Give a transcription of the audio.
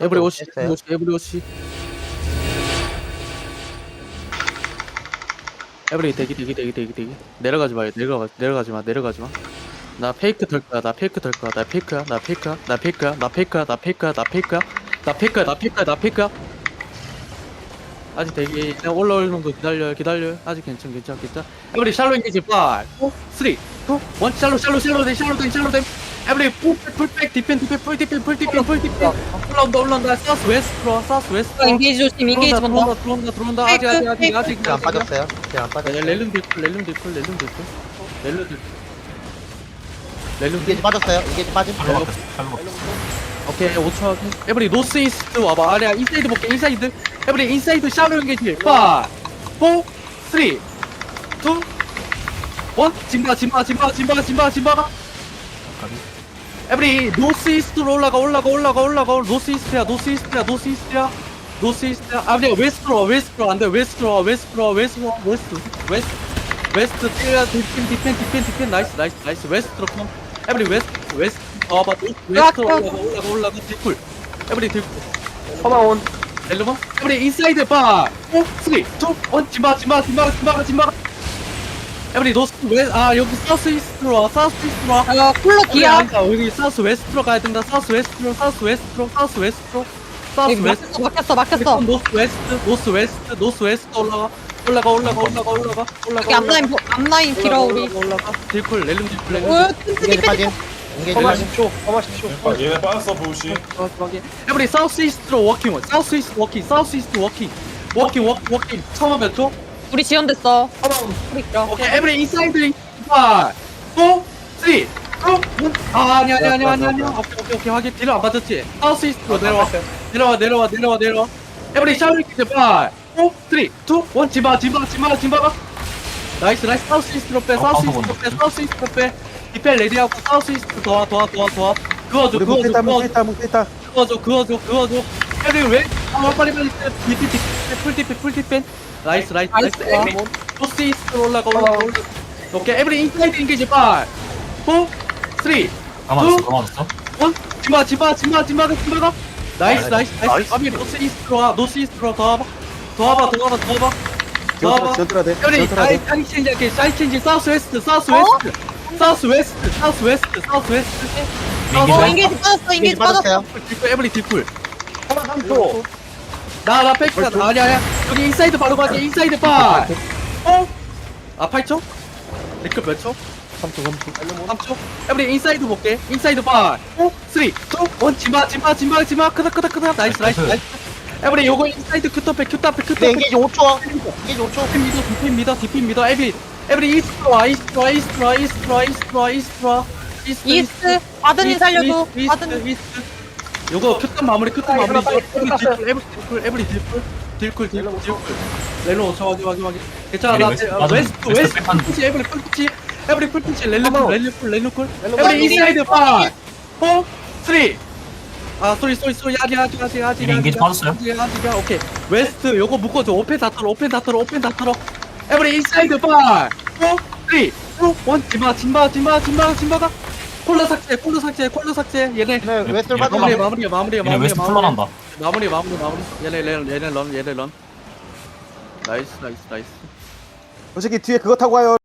에브리 오시 했어요. 오시 에브리 대기 대기 대기 대기 대기 내려가지 마요 내려가 내려가지 마 내려가지 마나 페이크 될 거야 나 페이크 될 거야 나 페이크야 나 페이크야 나 페이크야 나 페이크야 나 페이크야 나 페이크야 나 페이크야 나 페이크야 나 페이크야 아직 대기 그냥 올라올 정도 기다려요 기다려요 아직 괜찮 괜찮 괜찮 에브리 샬로 인게이지 5 4 3 2 1 샬로 샬로 샬로 돼 샬로 돼 샬로 돼 에브리 풀백 풀백 디펜 디펜 풀 디펜 풀 디펜 풀 디펜 올라온다 올라온다. 사우스 웨스트 들어와 사우스 웨스트 인게이지 조심 인게이지 먼저 들어온다 들어온다 들어온다. 아직 아직 아직 아직. 딜안 빠졌어요. 딜안 네, 빠졌어요. 렐름 딜풀 렐름 딜풀 렐름 딜풀 렐름 딜풀 렐름 이게 빠졌어요. 이게 빠짐. 렐름 오케이 5초 하기 에브리 노스 이스트 와봐. 아니야 인사이드 볼게 인사이드 에브리 인사이드 샤로 연계지 5 4 3 2 1 짐바 짐바 짐바 짐바 짐바 짐바 에브리 노스 이스트로 올라가 올라가 올라가 올라가. 노스 이스트야 노스 이스트야 노스 이스트야. 노스 이스트야. 아니야 웨스트로 와 웨스트로 안돼. 웨스트로 와 웨스트로 와 웨스트로 와 웨스트. 웨스트. 웨스트 뛰어 디펜 디펜 디펜 디펜 나이스 나이스 나이스. 웨스트로 컴. 에브리 웨스트 웨스트. 어봐 웨스트로 올라가 올라가 올라가 딜풀. 에브리 딜풀. 커마온. 렐로마 에브리 인사이드 바. 4, 3, 2, 1 짐바 짐바 짐바 짐바 짐바 에브리 노스 웨아 여기 사우스 이스트로 와 사우스 이스트로 와아 쿨러 기야 여기, 사우스 웨스트로 가야 된다. 사우스 웨스트로, 사우스 웨스트로, 사우스 웨스트로, 사우스 여기 웨스트. 막혔어 막혔어 막혔어 노스 웨스트, 노스 웨스트, 노스 웨스트 올라가. 올라가, 올라가, 올라가, 올라가, 올라가. 여기 앞라인 보- 앞라인 길어 우리 올라가, 올라가. 딜쿨, 렐름 딜쿨, 렐름 오 이게 끈끈이 빠짐. 이게 커마 빠짐. 10초 커마 10초 얘네 빠졌어 보우시 딜쿨. 에브리 사우스 이스트로 워킹, 사우스 이스트 워킹, 사우스 이스트 워킹. 워킹, 워킹, 워킹. 처음 몇 초? 우리 지원됐어. 커마온 우리 오케이, 에브리 인사이드 5, 4, 3, 2, 1. 아, 아니, 아니, 아니, 아니, 아니. 오케이, 오케이, 오케이. 확인. 딜을 안 받았지? 사우스 이스트로 내려와. 내려와 내려와 내려와 내려와. 에브리 샤워 키즈 5 4 3 2 1 지마 지마 지마 지마 나이스 나이스. 사우스 이스트로 빼 사우스 이스트로 빼 사우스 이스트로 빼. 디펠 레디하고 사우스 이스트 도와 도와 도와 도와. 그어줘 우리 그어줘 그어줘. 그어줘 그어줘 그어줘. 에브리 왜? 아, 빨리 빨리 디디 디디 풀디펜 풀디펜 나이스 나이스 나이스 나이스. 에브리 사우스 이스트로 올라가 올라가 올라가. 오케이 에브리 인사이드 인게이지 5 4 3 2 가만있어 가만있어. 원. 지마 지마 지마 지마 지마가? 나이스 나이스 나이스. 아비 노스 이스트로 와 노스 이스트로 더 와봐. 더 와봐 더 와봐 더 와봐. 더 와봐. 돼. 지원들어야 사이 돼. 사이 체인지 할게. 사이 체인지 사우스 웨스트 사우스 웨스트. 사우스 웨스트 사우스 웨스트 사우스 웨스트. 어 인게이지 빠졌어 인게이지 빠졌어 에브리 딜풀. 커마 3초 나나 백스가 아니야 아니야. 여기 인사이드 바로 가지 인사이드 파 어? 아 8초? 리클 몇 초? 3초 3초. 3초? 에브리 인사이드 볼게. 인사이드 5 4 3 2 1 지마 지마 지마 지마 크다 크다 크다 나이스 나이스 나이스. 에브리 요거 인사이드 큐터백 네, 큐터백 이게 5초. 이게 5초. 디펜 미더 디펜 미더 디펜 미더 에브리 에브리 이스트 와 이스트 와 이스트 와 이스트 와 이스트 와 이스트 와. 이스트 이스트? 바드님 살려줘. 이스트 바드님. 이스트 요거 큐터 마무리 큐터 마무리. 에브리 빨리 딜쿨 에브리 에브리 딜쿨 딜쿨 딜쿨 딜쿨 렐로 오차 확인 확인 확인. 괜찮아 나 웨스트, 어, 맞아. 웨스트 웨스트. 풀피치 에브리 풀피치 에브리 풀피치 렐로 쿨 렐로 쿨 렐로 쿨 에브리 쿨. 인사이드 5 4 3아 쏘리 쏘리 쏘리. 아직 아직 아직 아직 인게이지 빠졌어요? 아직 아직 오케이. 웨스트 요거 묶어줘. 오펜 다 털어 오펜 다 털어 오펜 다 털어. 에브리 인사이드 5 4 3 2 1 짐바 짐바 짐바 짐바 짐바가 콜러 삭제 콜러 삭제 콜러 삭제. 얘네 네, 웨스트 얘 빠짐. 마무리 마무리 마무리 얘네 마무리 웨스트 풀러난다. 마무리 마무리 마무리. 얘네 얘네 얘네 런 얘네 런. 나이스 나이스 나이스. 저 새끼 뒤에 그거 타고 와요